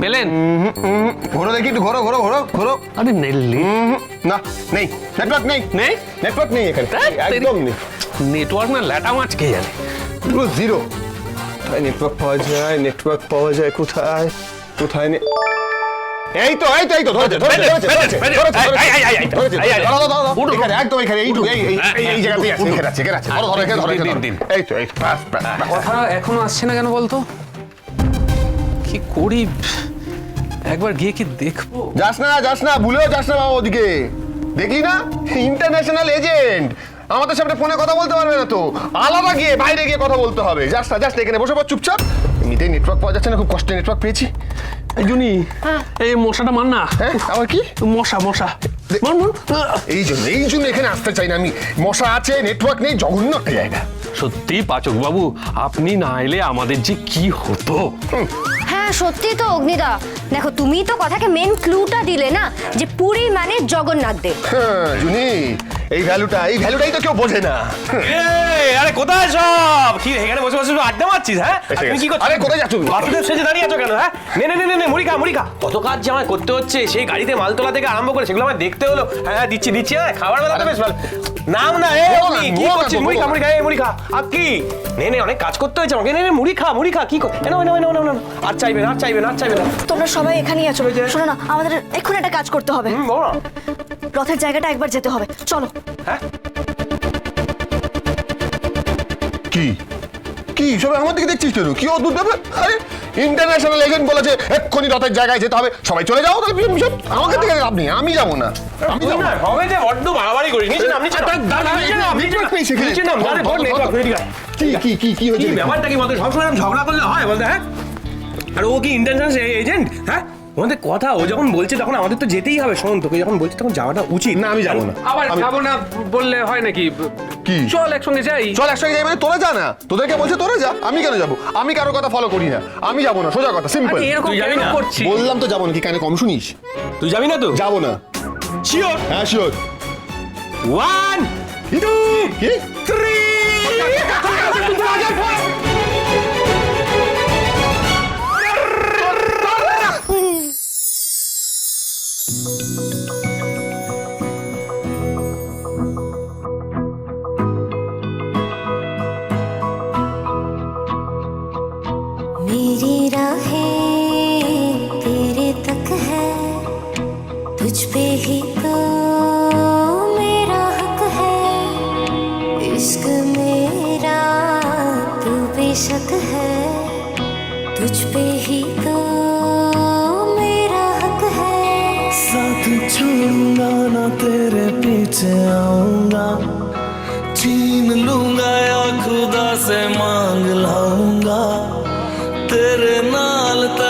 পেলেন ঘোরো দেখি একটু ঘোরো ঘোরো ঘোরো ঘোরো আরে নেলি না নেই নেটওয়ার্ক নেই নেই নেটওয়ার্ক নেই এখানে একদম নেই নেটওয়ার্ক না ল্যাটা মাছ জানে পুরো জিরো কোথায় নেটওয়ার্ক পাওয়া যায় নেটওয়ার্ক পাওয়া যায় কোথায় কোথায় নে- এই তো এই তো এই তো ধরেছে ধরেছে ধরেছে ধরেছে এখানে, একদম এখানে এই এই এই- এই জায়গাতেই আছে এখানে আছে এখানে আছে ধরো ধরো এখানে ধরো এখানে দিন, ধরো। দিন। এই তো এই তো, বাস বাস বাস। কথা এখনও আসছে না কেন বলতো কি করি একবার গিয়ে কি দেখব? যাস না যাস না ভুলেও যাস না বাবা ওদিকে। দেখলি না? ইন্টারন্যাশনাল এজেন্ট আমাদের সামনে ফোনে কথা বলতে পারবে না তো। আলাদা গিয়ে বাইরে গিয়ে কথা বলতে হবে। যাস না যাস না এখানে বসে পর চুপচাপ। এমনিতেই নেটওয়ার্ক পাওয়া যাচ্ছে না খুব কষ্টে নেটওয়ার্ক পেয়েছি। এই জুনি এই মশাটা মান না। হ্যাঁ আবার কি? মশা মশা। মার, মার। এই জন্য এই জন্য এখানে আসতে চাই না আমি। মশা আছে নেটওয়ার্ক নেই জঘন্য একটা জায়গা। সত্যি পাচক বাবু আপনি না এলে আমাদের যে কি হতো? হ্যাঁ সত্যি তো অগ্নিদা? দেখো তুমি তো কথাকে মেন ক্লুটা দিলে না যে পুরী মানে জগন্নাথ দেব। হ্যাঁ জুনি এই ভ্যালুটা এই ভ্যালুটাই তো কেউ বোঝে না। আরে কোথায় সব? কি এখানে বসে বসে আড্ডা মারছিস হ্যাঁ? তুমি কি গেছে। করছিস আরে, কোথায় যাচ্ছ তুমি? বাসুদেব সেজে দাঁড়িয়ে আছো কেন হ্যাঁ? নে নে নে নে, নে মুড়ি খা মুড়ি খা। কত কাজ যে আমায় করতে হচ্ছে সেই গাড়িতে মাল তোলা থেকে আরম্ভ করে সেগুলো আমায় দেখতে হলো। হ্যাঁ দিচ্ছি দিচ্ছি হ্যাঁ খাবার বেলা তো বেশ ভালো। নাম না এ কি করছিস? মুড়ি খা বলো মুড়ি খা এই মুড়ি খা। আর কি? নে নে অনেক কাজ করতে হয়েছে আমাকে। নে নে মুড়ি খা মুড়ি খা কি কর এনো এনো এনো, এনো আর চাইবে না আর চাইবে না আর চাইবে না। তোমরা সবাই এখানেই আছো। শোনো না আমাদের এক্ষুনি একটা কাজ করতে হবে। বলো। রথের জায়গাটা একবার যেতে হবে। চলো। হ্যাঁ? কি? কি? সবাই আমার দিকে দেখছিস কেন? কি অদ্ভুত ব্যাপার? আরে ইন্টারন্যাশনাল এজেন্ট বলেছে এক্ষুনি রথের জায়গায় যেতে হবে। সবাই চলে যাও তাহলে বিশপ, বিশপ, আমাকে থেকে লাভ নেই আমি যাব না। আমি যাব না। হবে যে বড্ড বাড়াবাড়ি করিস নিচে নাম নিচে নাম। নিচে নাম কর কি কি কি কি কি হয়েছে? ব্যাপারটা কি বলতে? সবসময় ঝগড়া করলে হয় বলতে হ্যাঁ? আর ও কি ইন্টেনশন এজেন্ট হ্যাঁ? ওদের কথা ও যখন বলছে তখন আমাদের তো যেতেই হবে। শোন তোকে যখন বলছে তখন যাওয়াটা উচিত। না আমি যাব না। আবার আমি- যাব না বললে হয় নাকি? কি? চল একসঙ্গে যাই চল একসঙ্গে যাই মানে তোরা যা না তোদেরকে বলছে তোরা যা আমি কেন যাব আমি কারও কথা ফলো করি না আমি যাব না সোজা কথা সিম্পল আরে এরকম তুই যাবি কেন না? করছিস বললাম তো যাব না কি কানে কম শুনিস তুই যাবি না তো যাব না শিওর হ্যাঁ শিওর ওয়ান টু কি থ্রি तुझ पे ही तो मेरा हक है। इश्क मेरा तू बेशक है। तुझ पे ही तो मेरा हक है। साथ छोड़ूँगा ना तेरे पीछे आऊँगा। छीन लूँगा या खुदा से मांग लाऊँगा। तेरे नाल तक